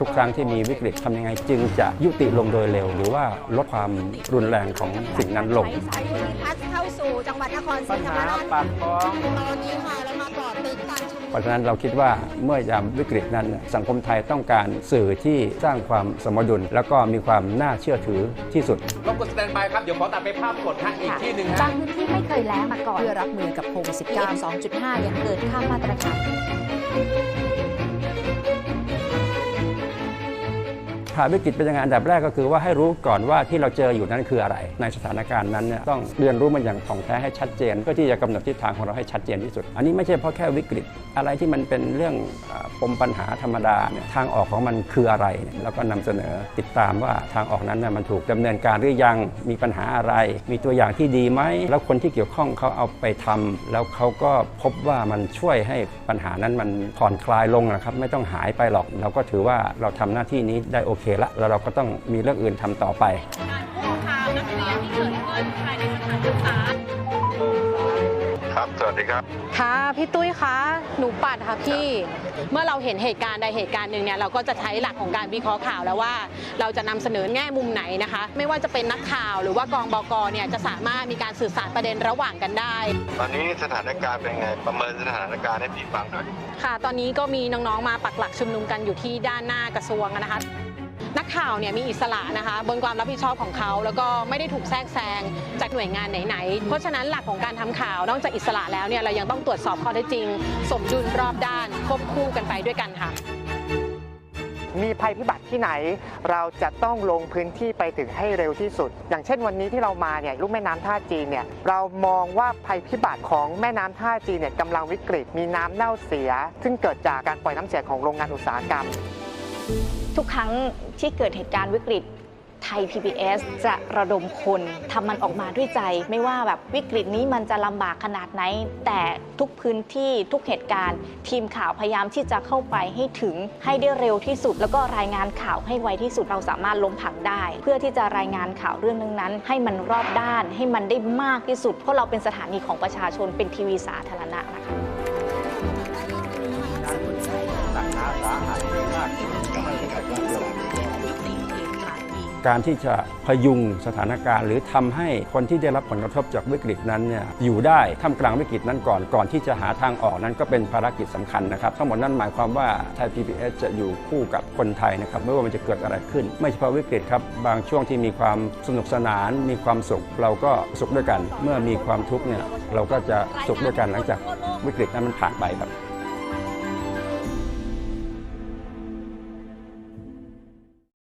ทุกครั้งที่มีวิกฤตทำยังไงจึงจะยุติลงโดยเร็ว หรือว่าลดความรุนแรงของสิ่งนั้นลงสายภูมิพัฒน์เข้าสู่จังหวัดนครศรีธรรมราชปากท้องตอนนี้ค่ะเรามาก่อติดการชุมนุมเพราะฉะนั้นเราคิดว่าเมื่อยามวิกฤตนั้นเนี่ยสังคมไทยต้องการสื่อที่สร้างความสมดุล แล้วก็มีความน่าเชื่อถือที่สุดรบกวนสแตนบายครับ เดี๋ยวขอตัดไปภาพสดฮะอีกที่หนึ่งบาฮะงพื้นที่ไม่เคยแล้งมาก่อนเพื่อรับมือกับโควิด PM 2.5 ยังเกินค่ามาตรฐาน ผ่านวิกฤตเป็นยังไงอันดับแรกก็คือว่าให้รู้ก่อนว่าที่เราเจออยู่นั้นคืออะไร ในสถานการณ์นั้นเนี่ยต้องเรียนรู้มันอย่างถ่องแท้ให้ชัดเจนเพื่อที่จะกำหนดทิศทางของเราให้ชัดเจนที่สุด อันนี้ไม่ใช่เพราะแค่วิกฤต อะไรที่มันเป็นเรื่องอปมปัญหาธรรมดาเนี่ยทางออกของมันคืออะไร แล้วก็นำเสนอติดตามว่าทางออกนั้นน่ะมันถูกดำเนินการหรือยังมีปัญหาอะไร มีตัวอย่างที่ดีไหมแล้วคนที่เกี่ยวข้องเขาเอาไปทำแล้วเขาก็พบว่ามันช่วยให้ปัญหานั้นมันผ่อนคลายลงนะครับไม่ต้องหายไปหรอก เราก็ถือว่าเราทำหน้าที่นี้ได้โอเคละแล้วเราก็ต้องมีเรื่องอื่นทำต่อไป การคุกคามนักเรียนที่เกิดขึ้นภายในสถานศึกษาครับ สวัสดีครับ ค่ะ พี่ตุ้ยคะ หนูปัดค่ะพี่ เมื่อเราเห็นเหตุการณ์ใดเหตุการณ์หนึ่งเนี่ย เราก็จะใช้หลักของการวิเคราะห์ข่าวแล้วว่า เราจะนำเสนอแง่มุมไหนนะคะ ไม่ว่าจะเป็นนักข่าวหรือว่ากองบกเนี่ย จะสามารถมีการสื่อสารประเด็นระหว่างกันได้ ตอนนี้สถานการณ์เป็นไง ประเมินสถานการณ์ให้พี่ฟังหน่อย ค่ะ ตอนนี้ก็มีน้องๆ มาปักหลักชุมนุมกันอยู่ที่ด้านหน้ากระทรวงนะคะ นักข่าวเนี่ยมีอิสระนะคะบนความรับผิดชอบของเขา แล้วก็ไม่ได้ถูกแทรกแซงจากหน่วยงานไหนๆ เพราะฉะนั้นหลักของการทำข่าวนอกจากอิสระแล้วเนี่ยเรายังต้องตรวจสอบข้อเท็จจริง สมดุลรอบด้านควบคู่กันไปด้วยกันค่ะมีภัยพิบัติที่ไหน เราจะต้องลงพื้นที่ไปถึงให้เร็วที่สุด อย่างเช่นวันนี้ที่เรามาเนี่ยลูกแม่น้ำท่าจีนเนี่ยเรามองว่าภัยพิบัติของแม่น้ำท่าจีนเนี่ยกำลังวิกฤต มีน้ำเน่าเสีย ซึ่งเกิดจากการปล่อยน้ำเสียของโรงงานอุตสาหกรรม ทุกครั้งที่เกิดเหตุการณ์วิกฤตไทย PBS จะระดมคนทำมันออกมาด้วยใจ ไม่ว่าแบบวิกฤตนี้มันจะลำบากขนาดไหน แต่ทุกพื้นที่ทุกเหตุการณ์ ทีมข่าวพยายามที่จะเข้าไปให้ถึงให้ได้เร็วที่สุด แล้วก็รายงานข่าวให้ไวที่สุดเราสามารถล้มผังได้ เพื่อที่จะรายงานข่าวเรื่องนั้นๆ ให้มันรอบด้าน ให้มันได้มากที่สุด เพราะเราเป็นสถานีของประชาชนเป็นทีวีสาธารณะนะคะ การที่จะพยุงสถานการณ์ หรือทำให้คนที่ได้รับผลกระทบจากวิกฤตนั้นเนี่ยอยู่ได้ท่ามกลางวิกฤตนั้นก่อนก่อนที่จะหาทางออกนั้นก็เป็นภารกิจสำคัญนะครับทั้งหมดนั้นหมายความว่าไทย PBS จะอยู่คู่กับคนไทยนะครับไม่ว่ามันจะเกิดอะไรขึ้น ไม่เฉพาะวิกฤตครับบางช่วงที่มีความสนุกสนาน มีความสุขเราก็สุขด้วยกัน เมื่อมีความทุกข์เนี่ยเราก็จะสุขด้วยกันหลังจากวิกฤตนั้นมันผ่านไปครับ